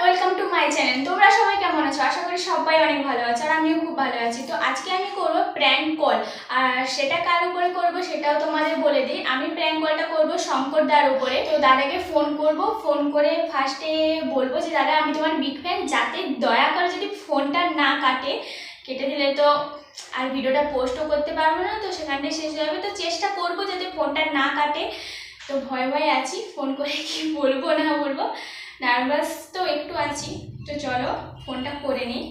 Welcome to my channel তোমরা সবাই কেমন আছো? আশা করি সবাই অনেক ভালো আছো আর আমিও খুব ভালো আছি। তো আজকে আমি করব প্র্যাঙ্ক কল আর সেটা কার উপরে করব সেটাও তোমাদের বলে দিই। আমি প্র্যাঙ্ক কলটা করব শঙ্কর দার উপরে। তো দাদাকে ফোন করব। ফোন করে ফার্স্টে বলব যে, দাদা, আমি তোমার বিগ ফ্যান যাতে দয়া করে যদি ফোনটা না কাটে, কেটে দিলে তো আর ভিডিওটা পোস্টও করতে পারব না। তো সেখানটায় শেষ হয়ে যাবে। তো চেষ্টা করব যাতে ফোনটা না কাটে। তো ভয় ভয় আছি। ফোন করে কি বলব না বলব। নার্ভাস তো একটু আছি তো চলো ফোনটা করে নিই।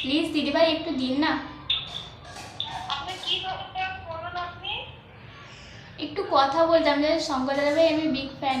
প্লিজ দিদিভাই একটু দিন না। একটু কথা বলতাম যে শঙ্কর দাদা ভাই আমি বিগ ফ্যান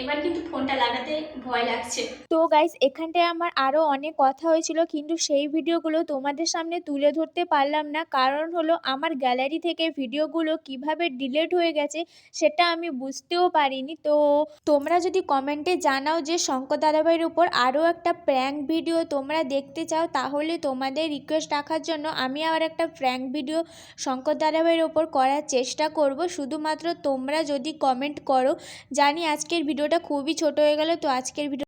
এবার কিন্তু ফোনটা লাগাতে ভয় লাগছে। তো গাইস এখানটায় আমার আরও অনেক কথা হয়েছিল, কিন্তু সেই ভিডিওগুলো তোমাদের সামনে তুলে ধরতে পারলাম না। কারণ হলো আমার গ্যালারি থেকে ভিডিওগুলো কীভাবে ডিলিট হয়ে গেছে, সেটা আমি বুঝতেও পারিনি। তো তোমরা যদি কমেন্টে জানাও যে শঙ্কর দাদাভাইয়ের উপর আরও একটা প্র্যাঙ্ক ভিডিও তোমরা দেখতে চাও, তাহলে তোমাদের রিকোয়েস্ট রাখার জন্য আমি আবার একটা প্র্যাঙ্ক ভিডিও শঙ্কর দাদাভাইয়ের ওপর করার চেষ্টা করব। শুধুমাত্র তোমরা যদি কমেন্ট করো, জানি আজকের ভিডিওটা খুবই ছোট হয়ে গেল তো আজকের ভিডিও